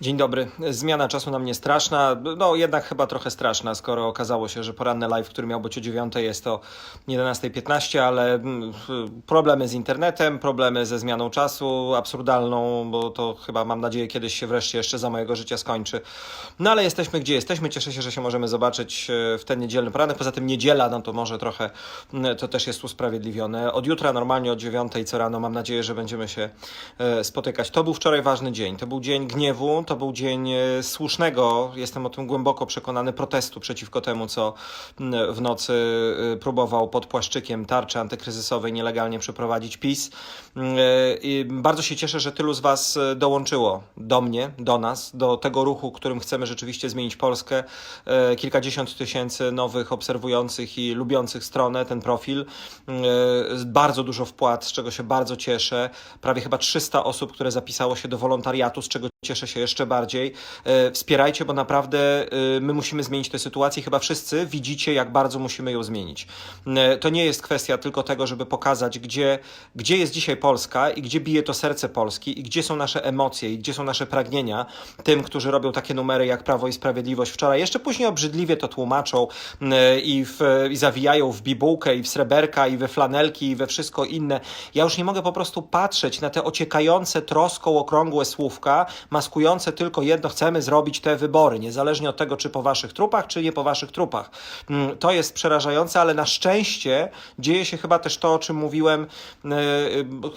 Dzień dobry. Zmiana czasu na mnie straszna, no jednak chyba trochę straszna, skoro okazało się, że poranny live, który miał być o 9 jest o 11.15, ale mm, problemy z internetem, problemy ze zmianą czasu, absurdalną, bo to chyba mam nadzieję kiedyś się wreszcie jeszcze za mojego życia skończy. No ale jesteśmy gdzie jesteśmy, cieszę się, że się możemy zobaczyć e, w ten niedzielny poranek, poza tym niedziela, no to może trochę mm, to też jest usprawiedliwione. Od jutra normalnie o 9 co rano mam nadzieję, że będziemy się e, spotykać. To był wczoraj ważny dzień, to był dzień gniewu, to był dzień e, słusznego, jestem o tym głęboko przekonany, protestu przeciwko temu, co w nocy e, próbował pod płaszczykiem tarczy antykryzysowej nielegalnie przeprowadzić PiS. E, I bardzo się cieszę, że tylu z Was dołączyło do mnie, do nas, do tego ruchu, którym chcemy rzeczywiście zmienić Polskę. Kilkadziesiąt tysięcy nowych obserwujących i lubiących stronę, ten profil. Bardzo dużo wpłat, z czego się bardzo cieszę. Prawie chyba 300 osób, które zapisało się do wolontariatu, z czego cieszę się jeszcze bardziej. E, Wspierajcie, bo naprawdę e, my musimy zmienić tę sytuację. Chyba wszyscy widzicie, jak bardzo musimy ją zmienić. E, To nie jest kwestia tylko tego, żeby pokazać, gdzie, gdzie jest dzisiaj Polska i gdzie bije to serce Polski i gdzie są nasze emocje i gdzie są nasze pragnienia tym, którzy robią takie numery jak Prawo i Sprawiedliwość wczoraj. Jeszcze później obrzydliwie to tłumaczą i, w, i zawijają w bibułkę i w sreberka i we flanelki i we wszystko inne. Ja już nie mogę po prostu patrzeć na te ociekające troską okrągłe słówka, maskujące tylko jedno, chcemy zrobić te wybory, niezależnie od tego, czy po waszych trupach, czy nie po waszych trupach. Mm, To jest przerażające, ale na szczęście dzieje się chyba też to, o czym mówiłem, e, e,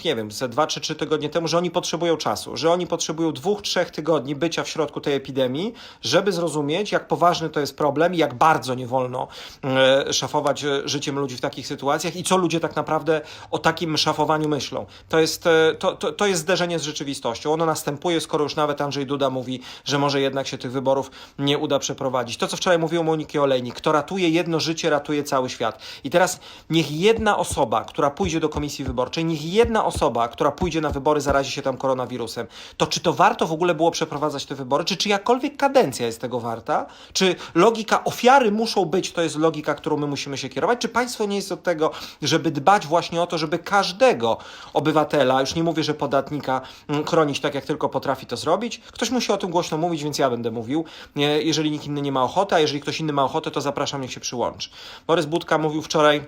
nie wiem, ze dwa czy trzy tygodnie temu, że oni potrzebują czasu, że oni potrzebują dwóch, trzech tygodni bycia w środku tej epidemii, żeby zrozumieć, jak poważny to jest problem i jak bardzo nie wolno e, szafować życiem ludzi w takich sytuacjach i co ludzie tak naprawdę o takim szafowaniu myślą. To jest, to, to, to jest zderzenie z rzeczywistością. Ono następuje, skoro już nawet Andrzej Duda mówi, że może jednak się tych wyborów nie uda przeprowadzić. To, co wczoraj mówił Moniki Olejnik, kto ratuje jedno życie, ratuje cały świat. I teraz niech jedna osoba, która pójdzie do komisji wyborczej, niech jedna osoba, która pójdzie na wybory, zarazi się tam koronawirusem. To czy to warto w ogóle było przeprowadzać te wybory? Czy czyjakolwiek kadencja jest tego warta? Czy logika ofiary muszą być, to jest logika, którą my musimy się kierować? Czy państwo nie jest od tego, żeby dbać właśnie o to, żeby każdego obywatela, już nie mówię, że podatnika, mm, chronić tak, jak tylko potrafi to zrobić? Ktoś musi o tym głośno mówić, więc ja będę mówił. Jeżeli nikt inny nie ma ochoty, a jeżeli ktoś inny ma ochotę, to zapraszam, niech się przyłączy. Borys Budka mówił wczoraj,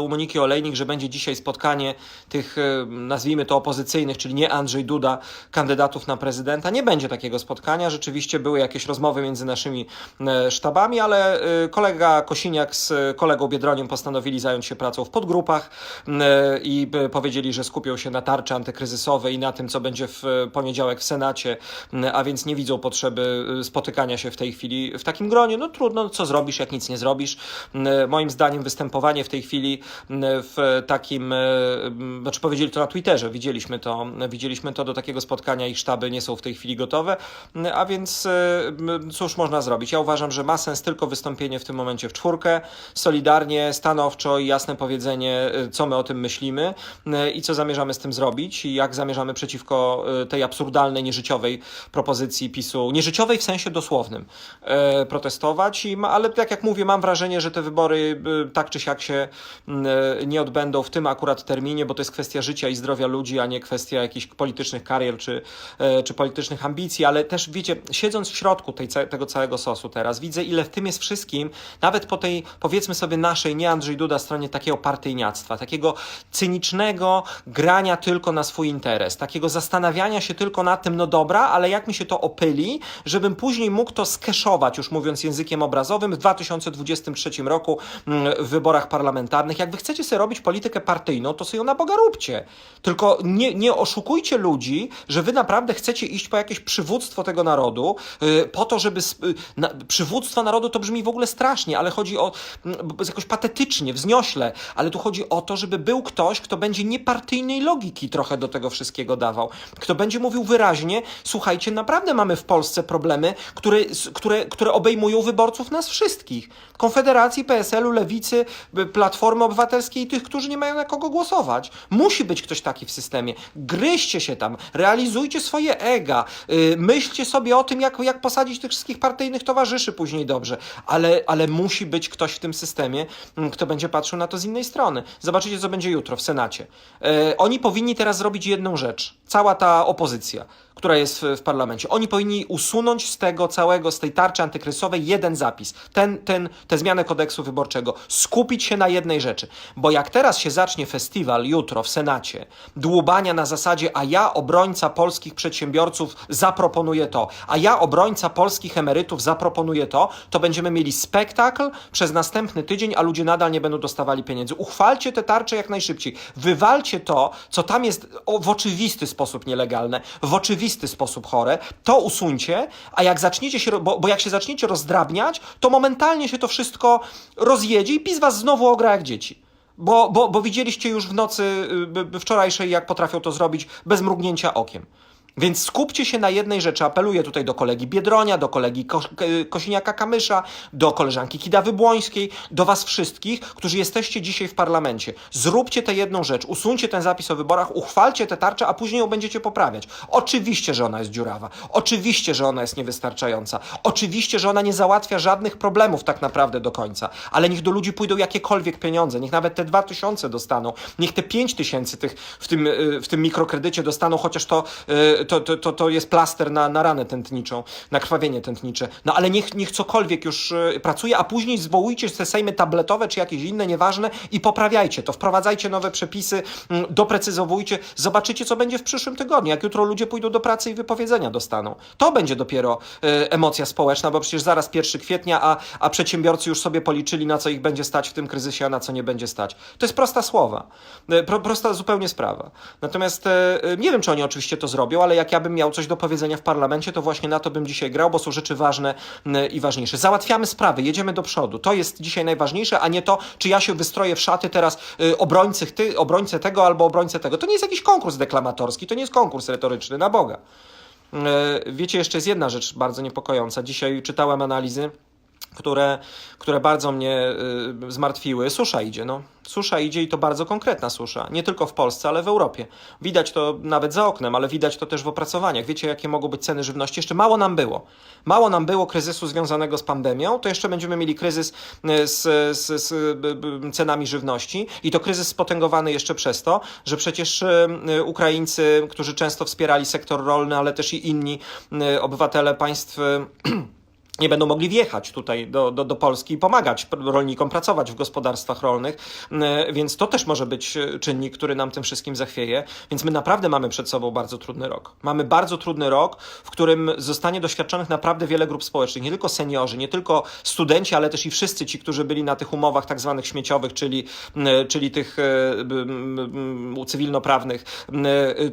u Moniki Olejnik, że będzie dzisiaj spotkanie tych, e, nazwijmy to opozycyjnych, czyli nie Andrzej Duda, kandydatów na prezydenta. Nie będzie takiego spotkania. Rzeczywiście były jakieś rozmowy między naszymi e, sztabami, ale e, kolega Kosiniak z kolegą Biedroniem postanowili zająć się pracą w podgrupach i powiedzieli, że skupią się na tarczy antykryzysowej i na tym, co będzie w poniedziałek w Senacie, a więc nie widzą potrzeby spotykania się w tej chwili w takim gronie. No trudno, co zrobisz, jak nic nie zrobisz. Moim zdaniem występowanie w tej chwili m, w takim, e, m, znaczy powiedzieli to na Twitterze, widzieliśmy to, widzieliśmy to do takiego spotkania, ich sztaby nie są w tej chwili gotowe, m, a więc e, cóż można zrobić? Ja uważam, że ma sens tylko wystąpienie w tym momencie w czwórkę, solidarnie, stanowczo i jasne powiedzenie, e, co my o tym myślimy i co zamierzamy z tym zrobić i jak zamierzamy przeciwko tej absurdalnej, nieżyciowej propozycji PiSu, nieżyciowej w sensie dosłownym, protestować, I ale tak jak mówię, mam wrażenie, że te wybory tak czy siak się nie odbędą w tym akurat terminie, bo to jest kwestia życia i zdrowia ludzi, a nie kwestia jakichś politycznych karier czy, e, czy politycznych ambicji, ale też wiecie, siedząc w środku tej, tego całego sosu teraz, widzę ile w tym jest wszystkim, nawet po tej powiedzmy sobie naszej, nie Andrzej Duda, stronie takiego partyjniactwa, takiego cynicznego grania tylko na swój interes, takiego zastanawiania się tylko nad tym, no dobra, ale jak mi się to opyli, żebym później mógł to skeszować, już mówiąc językiem obrazowym, w 2023 roku mm, w wyborach parlamentarnych. Jak wy chcecie sobie robić politykę partyjną, to sobie ją na Boga róbcie. Tylko nie, nie oszukujcie ludzi, że wy naprawdę chcecie iść po jakieś przywództwo tego narodu, yy, po to, żeby... y, na, przywództwo narodu to brzmi w ogóle strasznie, ale chodzi o... jakoś patetycznie, wzniośle, ale tu chodzi o to, żeby był ktoś, kto będzie niepartyjnej logiki trochę do tego wszystkiego dawał. Kto będzie mówił wyraźnie, słuchajcie, naprawdę mamy w Polsce problemy, które, które, które obejmują wyborców nas wszystkich. Konfederacji, PSL-u, Lewicy, y, Platformy Obywatelskiej i tych, którzy nie mają na kogo głosować. Musi być ktoś taki w systemie. Gryźcie się tam, realizujcie swoje ega, yy, myślcie sobie o tym, jak, jak posadzić tych wszystkich partyjnych towarzyszy później dobrze, ale, ale musi być ktoś w tym systemie, mm, kto będzie patrzył na to z innej strony. Zobaczycie, co będzie jutro w Senacie. Yy, oni powinni teraz zrobić jedną rzecz. Cała ta opozycja która jest w, parlamencie. Oni powinni usunąć z tego całego, z tej tarczy antykryzysowej jeden zapis, ten, ten, tę zmianę kodeksu wyborczego, skupić się na jednej rzeczy. Bo jak teraz się zacznie festiwal jutro w Senacie, dłubania na zasadzie, a ja obrońca polskich przedsiębiorców zaproponuję to, a ja obrońca polskich emerytów zaproponuję to, to będziemy mieli spektakl przez następny tydzień, a ludzie nadal nie będą dostawali pieniędzy. Uchwalcie te tarcze jak najszybciej. Wywalcie to, co tam jest w oczywisty sposób nielegalne, w oczywisty sposób chore, to usuńcie, a jak zaczniecie się, bo, bo jak się zaczniecie rozdrabniać, to momentalnie się to wszystko rozjedzie i PiS was znowu ogra jak dzieci. Bo, bo, bo widzieliście już w nocy y, wczorajszej, jak potrafią to zrobić bez mrugnięcia okiem. Więc skupcie się na jednej rzeczy. Apeluję tutaj do kolegi Biedronia, do kolegi Ko- K- Kosiniaka-Kamysza, do koleżanki Kidawy-Błońskiej, do was wszystkich, którzy jesteście dzisiaj w parlamencie. Zróbcie tę jedną rzecz, usuńcie ten zapis o wyborach, uchwalcie tę tarczę, a później ją będziecie poprawiać. Oczywiście, że ona jest dziurawa. Oczywiście, że ona jest niewystarczająca. Oczywiście, że ona nie załatwia żadnych problemów tak naprawdę do końca. Ale niech do ludzi pójdą jakiekolwiek pieniądze. Niech nawet te 2000 dostaną. Niech te 5000 tych w tym, y, w tym mikrokredycie dostaną, chociaż to, y, to, to, to, to jest plaster na, na ranę tętniczą, na krwawienie tętnicze. No ale niech, niech cokolwiek już y, pracuje, a później zwołujcie te sejmy tabletowe czy jakieś inne, nieważne i poprawiajcie to. Wprowadzajcie nowe przepisy, mm, doprecyzowujcie. Zobaczycie, co będzie w przyszłym tygodniu. Jak jutro ludzie pójdą do pracy i wypowiedzenia dostaną. To będzie dopiero y, emocja społeczna, bo przecież zaraz 1 kwietnia, a, a przedsiębiorcy już sobie policzyli, na co ich będzie stać w tym kryzysie, a na co nie będzie stać. To jest prosta słowa. Y, Pro, prosta zupełnie sprawa. Natomiast y, y, nie wiem, czy oni oczywiście to zrobią, ale jak ja bym miał coś do powiedzenia w parlamencie, to właśnie na to bym dzisiaj grał, bo są rzeczy ważne y, i ważniejsze. Załatwiamy sprawy, jedziemy do przodu. To jest dzisiaj najważniejsze, a nie to, czy ja się wystroję w szaty teraz y, obrońcy, ty, obrońcę tego albo obrońcę tego. To nie jest jakiś konkurs deklamatorski, to nie jest konkurs retoryczny, na Boga. E, Wiecie, jeszcze jest jedna rzecz bardzo niepokojąca. Dzisiaj czytałem analizy, które, które bardzo mnie y, zmartwiły. Susza idzie, no. Susza idzie i to bardzo konkretna susza. Nie tylko w Polsce, ale w Europie. Widać to nawet za oknem, ale widać to też w opracowaniach. Wiecie, jakie mogą być ceny żywności? Jeszcze mało nam było. Mało nam było kryzysu związanego z pandemią, to jeszcze będziemy mieli kryzys y, z, z, z b, cenami żywności i to kryzys spotęgowany jeszcze przez to, że przecież y, y, Ukraińcy, którzy często wspierali sektor rolny, ale też i inni y, obywatele państw y, nie będą mogli wjechać tutaj do, do, do Polski i pomagać rolnikom pracować w gospodarstwach rolnych, E, więc to też może być e, czynnik, który nam tym wszystkim zachwieje. Więc my naprawdę mamy przed sobą bardzo trudny rok. Mamy bardzo trudny rok, w którym zostanie doświadczonych naprawdę wiele grup społecznych, nie tylko seniorzy, nie tylko studenci, ale też i wszyscy ci, którzy byli na tych umowach tak zwanych śmieciowych, czyli, czyli tych e, cywilnoprawnych.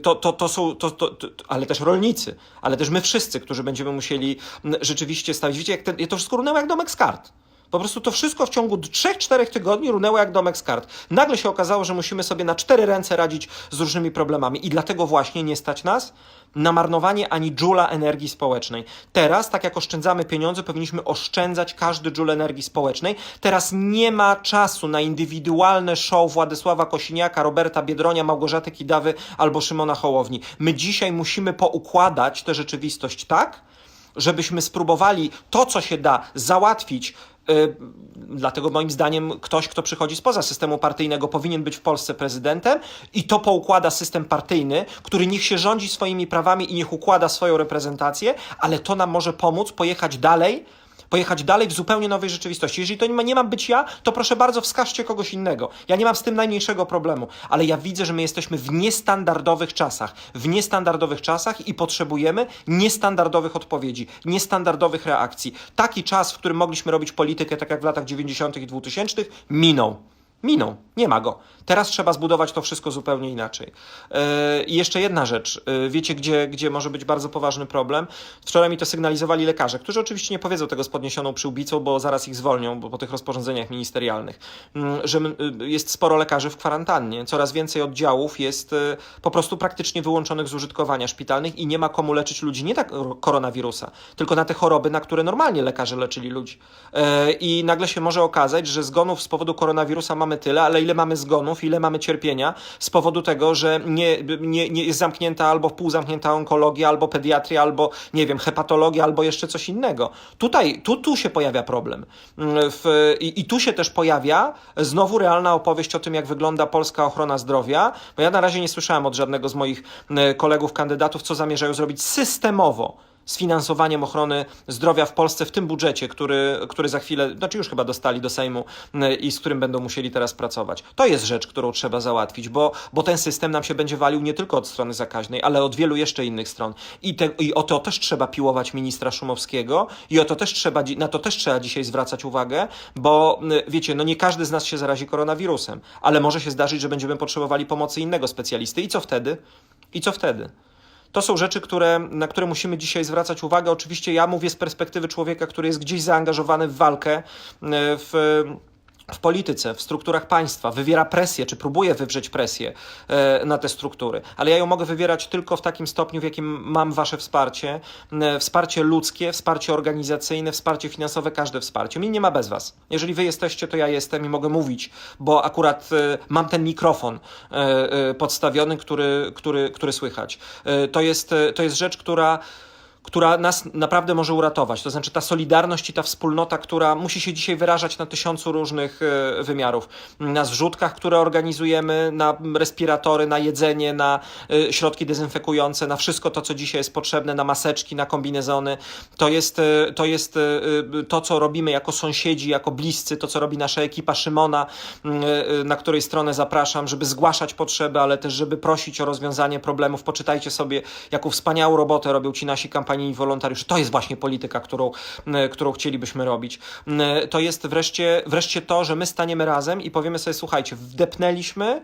To, to, to są, to, to, to, ale też rolnicy, ale też my wszyscy, którzy będziemy musieli rzeczywiście Widzicie, jak to wszystko runęło jak domek z kart. Po prostu to wszystko w ciągu 3-4 tygodni runęło jak domek z kart. Nagle się okazało, że musimy sobie na cztery ręce radzić z różnymi problemami i dlatego właśnie nie stać nas na marnowanie ani dżula energii społecznej. Teraz, tak jak oszczędzamy pieniądze, powinniśmy oszczędzać każdy dżul energii społecznej. Teraz nie ma czasu na indywidualne show Władysława Kosiniaka, Roberta Biedronia, Małgorzaty Kidawy albo Szymona Hołowni. My dzisiaj musimy poukładać tę rzeczywistość tak, żebyśmy spróbowali to, co się da, załatwić. y, Dlatego moim zdaniem ktoś, kto przychodzi spoza systemu partyjnego, powinien być w Polsce prezydentem i to poukłada system partyjny, który niech się rządzi swoimi prawami i niech układa swoją reprezentację, ale to nam może pomóc pojechać dalej, pojechać dalej w zupełnie nowej rzeczywistości. Jeżeli to nie, ma, nie mam być ja, to proszę bardzo, wskażcie kogoś innego. Ja nie mam z tym najmniejszego problemu, ale ja widzę, że my jesteśmy w niestandardowych czasach. W niestandardowych czasach i potrzebujemy niestandardowych odpowiedzi, niestandardowych reakcji. Taki czas, w którym mogliśmy robić politykę, tak jak w latach 90. i 2000, minął. Minął, nie ma go. Teraz trzeba zbudować to wszystko zupełnie inaczej. Yy, I jeszcze jedna rzecz. Yy, Wiecie, gdzie, gdzie może być bardzo poważny problem? Wczoraj mi to sygnalizowali lekarze, którzy oczywiście nie powiedzą tego z podniesioną przyłbicą, bo zaraz ich zwolnią bo po tych rozporządzeniach ministerialnych, Mm, że y, jest sporo lekarzy w kwarantannie. Coraz więcej oddziałów jest y, po prostu praktycznie wyłączonych z użytkowania szpitalnych i nie ma komu leczyć ludzi nie tak ro- koronawirusa, tylko na te choroby, na które normalnie lekarze leczyli ludzi. E, I nagle się może okazać, że zgonów z powodu koronawirusa mamy mamy tyle, ale ile mamy zgonów, ile mamy cierpienia z powodu tego, że nie, nie, nie jest zamknięta albo półzamknięta onkologia, albo pediatria, albo nie wiem, hepatologia, albo jeszcze coś innego. Tutaj, tu, tu się pojawia problem. Mm, W, i, I tu się też pojawia znowu realna opowieść o tym, jak wygląda polska ochrona zdrowia, bo ja na razie nie słyszałem od żadnego z moich mm, kolegów kandydatów, co zamierzają zrobić systemowo z finansowaniem ochrony zdrowia w Polsce w tym budżecie, który, który za chwilę, znaczy już chyba dostali do Sejmu y, i z którym będą musieli teraz pracować. To jest rzecz, którą trzeba załatwić, bo, bo ten system nam się będzie walił nie tylko od strony zakaźnej, ale od wielu jeszcze innych stron. I, te, i o to też trzeba piłować ministra Szumowskiego i o to też trzeba, na to też trzeba dzisiaj zwracać uwagę, bo y, wiecie, no nie każdy z nas się zarazi koronawirusem, ale może się zdarzyć, że będziemy potrzebowali pomocy innego specjalisty. I co wtedy? I co wtedy? To są rzeczy, które, na które musimy dzisiaj zwracać uwagę. Oczywiście ja mówię z perspektywy człowieka, który jest gdzieś zaangażowany w walkę e, w w polityce, w strukturach państwa, wywiera presję, czy próbuje wywrzeć presję e, na te struktury. Ale ja ją mogę wywierać tylko w takim stopniu, w jakim mam wasze wsparcie. Wsparcie ludzkie, wsparcie organizacyjne, wsparcie finansowe, każde wsparcie. Mi nie ma bez was. Jeżeli wy jesteście, to ja jestem i mogę mówić, bo akurat e, mam ten mikrofon e, podstawiony, który, który, który słychać. To jest, to jest rzecz, która która nas naprawdę może uratować. To znaczy ta solidarność i ta wspólnota, która musi się dzisiaj wyrażać na tysiącu różnych e, wymiarów. Na zrzutkach, które organizujemy, na respiratory, na jedzenie, na e, środki dezynfekujące, na wszystko to, co dzisiaj jest potrzebne, na maseczki, na kombinezony. To jest, e, to jest to, co robimy jako sąsiedzi, jako bliscy, to, co robi nasza ekipa Szymona, na której stronę zapraszam, żeby zgłaszać potrzeby, ale też, żeby prosić o rozwiązanie problemów. Poczytajcie sobie, jaką wspaniałą robotę robią ci nasi kampanijni wolontariusze. To jest właśnie polityka, którą, którą chcielibyśmy robić. To jest wreszcie, wreszcie to, że my staniemy razem i powiemy sobie, słuchajcie, wdepnęliśmy,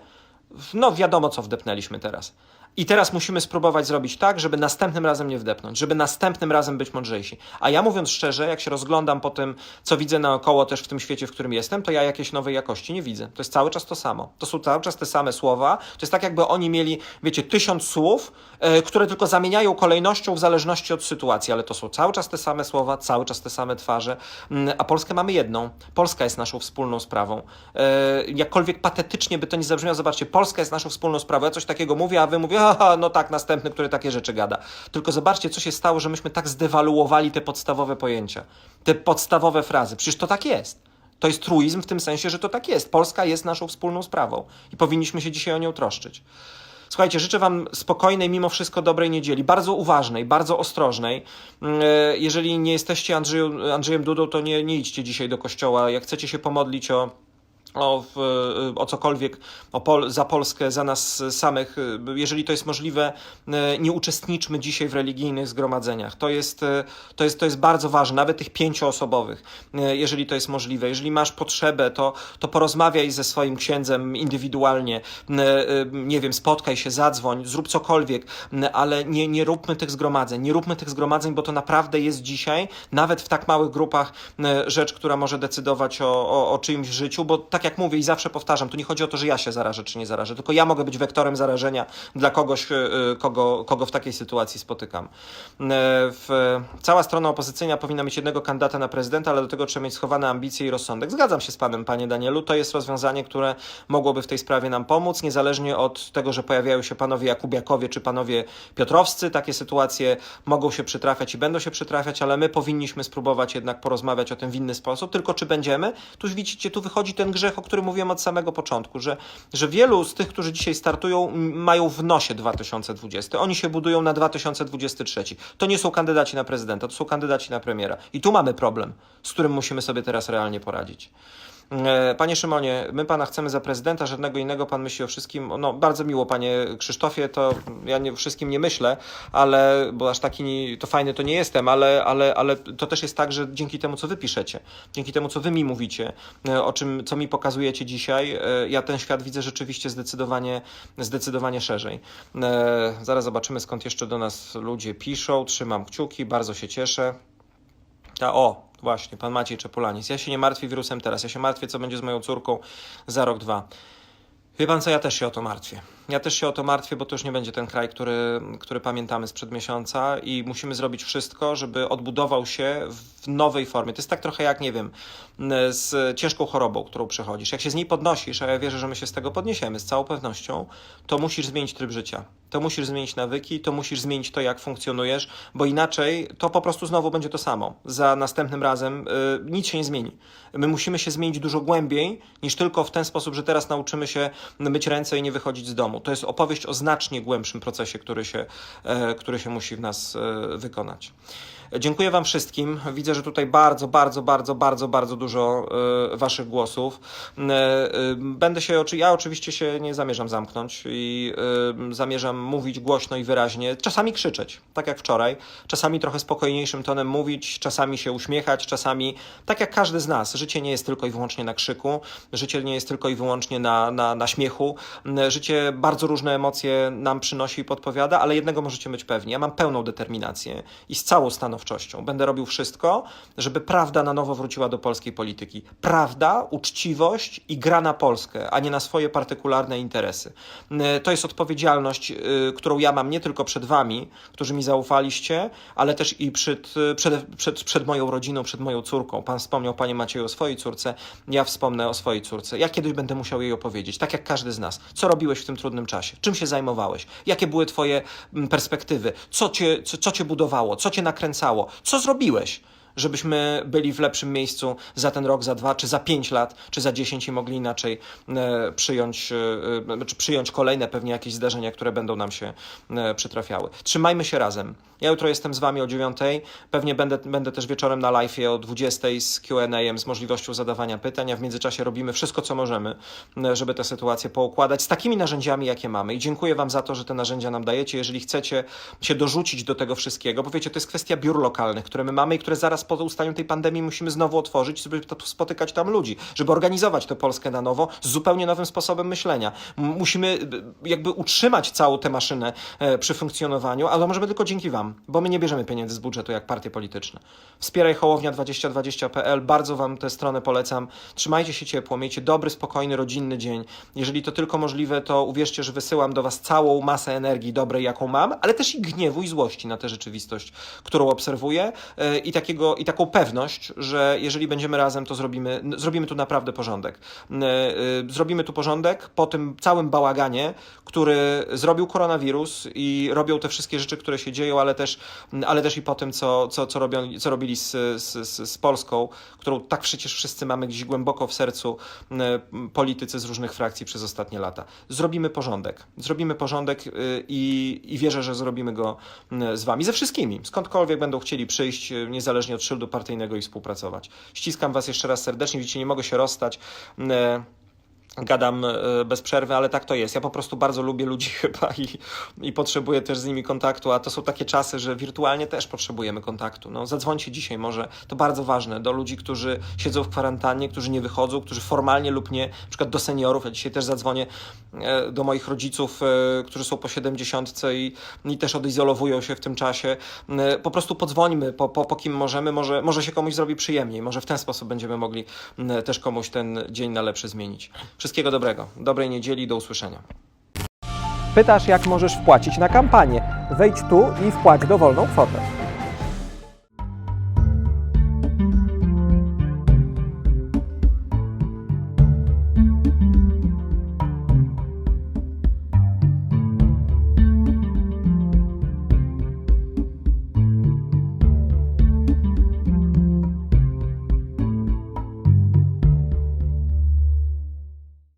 no wiadomo, co wdepnęliśmy teraz. I teraz musimy spróbować zrobić tak, żeby następnym razem nie wdepnąć, żeby następnym razem być mądrzejsi. A ja mówiąc szczerze, jak się rozglądam po tym, co widzę naokoło też w tym świecie, w którym jestem, to ja jakiejś nowej jakości nie widzę. To jest cały czas to samo. To są cały czas te same słowa. To jest tak, jakby oni mieli, wiecie, tysiąc słów, e, które tylko zamieniają kolejnością w zależności od sytuacji, ale to są cały czas te same słowa, cały czas te same twarze. Mm, A Polskę mamy jedną. Polska jest naszą wspólną sprawą. E, Jakkolwiek patetycznie by to nie zabrzmiało, zobaczcie, Polska jest naszą wspólną sprawą. Ja coś takiego mówię, a wy haha, no tak, następny, który takie rzeczy gada. Tylko zobaczcie, co się stało, że myśmy tak zdewaluowali te podstawowe pojęcia, te podstawowe frazy. Przecież to tak jest. To jest truizm w tym sensie, że to tak jest. Polska jest naszą wspólną sprawą i powinniśmy się dzisiaj o nią troszczyć. Słuchajcie, życzę Wam spokojnej, mimo wszystko dobrej niedzieli, bardzo uważnej, bardzo ostrożnej. Mm, e, Jeżeli nie jesteście Andrzeju, Andrzejem Dudą, to nie, nie idźcie dzisiaj do kościoła. Jak chcecie się pomodlić o o, o cokolwiek o Pol, za Polskę, za nas samych. Jeżeli to jest możliwe, e, nie uczestniczmy dzisiaj w religijnych zgromadzeniach. To jest, e, to jest, to jest bardzo ważne, nawet tych pięcioosobowych, e, jeżeli to jest możliwe. Jeżeli masz potrzebę, to, to porozmawiaj ze swoim księdzem indywidualnie. Nie wiem, spotkaj się, zadzwoń, zrób cokolwiek, ale nie, nie róbmy tych zgromadzeń. Nie róbmy tych zgromadzeń, bo to naprawdę jest dzisiaj, nawet w tak małych grupach, rzecz, która może decydować o, o, o czyimś życiu, bo tak jak mówię i zawsze powtarzam, tu nie chodzi o to, że ja się zarażę czy nie zarażę, tylko ja mogę być wektorem zarażenia dla kogoś, y, y, kogo, kogo w takiej sytuacji spotykam. Y, W, cała strona opozycyjna powinna mieć jednego kandydata na prezydenta, ale do tego trzeba mieć schowane ambicje i rozsądek. Zgadzam się z panem, panie Danielu, to jest rozwiązanie, które mogłoby w tej sprawie nam pomóc, niezależnie od tego, że pojawiają się panowie Jakubiakowie czy panowie Piotrowscy. Takie sytuacje mogą się przytrafiać i będą się przytrafiać, ale my powinniśmy spróbować jednak porozmawiać o tym w inny sposób. Tylko czy będziemy? Tu widzicie, tu wychodzi ten grzech, o którym mówiłem od samego początku, że, że wielu z tych, którzy dzisiaj startują, mają w nosie 2020. Oni się budują na 2023. To nie są kandydaci na prezydenta, to są kandydaci na premiera. I tu mamy problem, z którym musimy sobie teraz realnie poradzić. E, Panie Szymonie, my pana chcemy za prezydenta, żadnego innego pan myśli o wszystkim. No, bardzo miło, panie Krzysztofie, to ja nie, wszystkim nie myślę, ale bo aż taki to fajny to nie jestem, ale, ale, ale to też jest tak, że dzięki temu, co wy piszecie, dzięki temu, co wy mi mówicie, e, o czym, co mi pokazujecie dzisiaj, e, ja ten świat widzę rzeczywiście zdecydowanie, zdecydowanie szerzej. Zaraz zobaczymy, skąd jeszcze do nas ludzie piszą. Trzymam kciuki, bardzo się cieszę. A o, właśnie, pan Maciej Czepulanis. Ja się nie martwię wirusem teraz, ja się martwię, co będzie z moją córką za rok, dwa. Wie pan co, ja też się o to martwię. Ja też się o to martwię, bo to już nie będzie ten kraj, który, który pamiętamy sprzed miesiąca i musimy zrobić wszystko, żeby odbudował się w nowej formie. To jest tak trochę jak, nie wiem, z ciężką chorobą, którą przechodzisz. Jak się z niej podnosisz, a ja wierzę, że my się z tego podniesiemy z całą pewnością, to musisz zmienić tryb życia. To musisz zmienić nawyki, to musisz zmienić to, jak funkcjonujesz, bo inaczej to po prostu znowu będzie to samo. Za następnym razem y, nic się nie zmieni. My musimy się zmienić dużo głębiej niż tylko w ten sposób, że teraz nauczymy się myć ręce i nie wychodzić z domu. To jest opowieść o znacznie głębszym procesie, który się, e, który się musi w nas e, wykonać. Dziękuję Wam wszystkim. Widzę, że tutaj bardzo, bardzo, bardzo, bardzo, bardzo dużo e, Waszych głosów. E, e, Będę się, ja oczywiście się nie zamierzam zamknąć i zamierzam mówić głośno i wyraźnie, czasami krzyczeć, tak jak wczoraj, czasami trochę spokojniejszym tonem mówić, czasami się uśmiechać, czasami, tak jak każdy z nas, życie nie jest tylko i wyłącznie na krzyku, życie nie jest tylko i wyłącznie na, na, na śmiechu, życie bardzo różne emocje nam przynosi i podpowiada, ale jednego możecie być pewni, ja mam pełną determinację i z całą stanowczością będę robił wszystko, żeby prawda na nowo wróciła do polskiej polityki. Prawda, uczciwość i gra na Polskę, a nie na swoje partykularne interesy. Y, To jest odpowiedzialność, y, którą ja mam nie tylko przed Wami, którzy mi zaufaliście, ale też i przed, y, przed, przed, przed moją rodziną, przed moją córką. Pan wspomniał, Panie Macieju, o swojej córce, ja wspomnę o swojej córce. Ja kiedyś będę musiał jej opowiedzieć, tak jak każdy z nas. Co robiłeś w tym trudnym czasie? Czym się zajmowałeś? Jakie były Twoje mm, perspektywy? Co Cię, co, co cię budowało? Co Cię nakręcało? Co zrobiłeś? Żebyśmy byli w lepszym miejscu za ten rok, za dwa, czy za pięć lat, czy za dziesięć i mogli inaczej e, przyjąć, e, e, czy przyjąć kolejne pewnie jakieś zdarzenia, które będą nam się przytrafiały. Trzymajmy się razem. Ja jutro jestem z Wami o dziewiątej, pewnie będę, będę też wieczorem na live o 20 z Q&A, z możliwością zadawania pytań, a w międzyczasie robimy wszystko, co możemy, żeby tę sytuację poukładać z takimi narzędziami, jakie mamy. I dziękuję Wam za to, że te narzędzia nam dajecie. Jeżeli chcecie się dorzucić do tego wszystkiego, bo to jest kwestia biur lokalnych, które my mamy i które zaraz po ustaniu tej pandemii musimy znowu otworzyć, żeby spotykać tam ludzi, żeby organizować tę Polskę na nowo z zupełnie nowym sposobem myślenia. Musimy y, jakby utrzymać całą tę maszynę e, przy funkcjonowaniu, ale możemy tylko dzięki Wam, bo my nie bierzemy pieniędzy z budżetu jak partie polityczne. Wspieraj Hołownia 2020.pl, bardzo Wam tę stronę polecam. Trzymajcie się ciepło, miejcie dobry, spokojny, rodzinny dzień. Jeżeli to tylko możliwe, to uwierzcie, że wysyłam do Was całą masę energii dobrej, jaką mam, ale też i gniewu i złości na tę rzeczywistość, którą obserwuję e, i, takiego, i taką pewność, że jeżeli będziemy razem, to zrobimy, zrobimy tu naprawdę porządek. E, e, Zrobimy tu porządek po tym całym bałaganie, który zrobił koronawirus i robią te wszystkie rzeczy, które się dzieją, ale też, ale też i po tym, co, co, co, robią, co robili z, z, z, Polską, którą tak przecież wszyscy mamy gdzieś głęboko w sercu, e, politycy z różnych frakcji przez ostatnie lata. Zrobimy porządek. Zrobimy porządek i, i wierzę, że zrobimy go z Wami, ze wszystkimi, skądkolwiek będą chcieli przyjść, niezależnie od szyldu partyjnego i współpracować. Ściskam Was jeszcze raz serdecznie, widzicie, nie mogę się rozstać. Gadam e, bez przerwy, ale tak to jest. Ja po prostu bardzo lubię ludzi chyba i, i potrzebuję też z nimi kontaktu, a to są takie czasy, że wirtualnie też potrzebujemy kontaktu. No, zadzwońcie dzisiaj może, to bardzo ważne, do ludzi, którzy siedzą w kwarantannie, którzy nie wychodzą, którzy formalnie lub nie, na przykład do seniorów. Ja dzisiaj też zadzwonię e, do moich rodziców, e, którzy są po 70 i, i też odizolowują się w tym czasie. Po prostu podzwońmy, po, po, po kim możemy, może, może się komuś zrobi przyjemniej, może w ten sposób będziemy mogli też komuś ten dzień na lepszy zmienić. Wszystkiego dobrego, dobrej niedzieli, do usłyszenia. Pytasz, jak możesz wpłacić na kampanię. Wejdź tu i wpłać dowolną kwotę.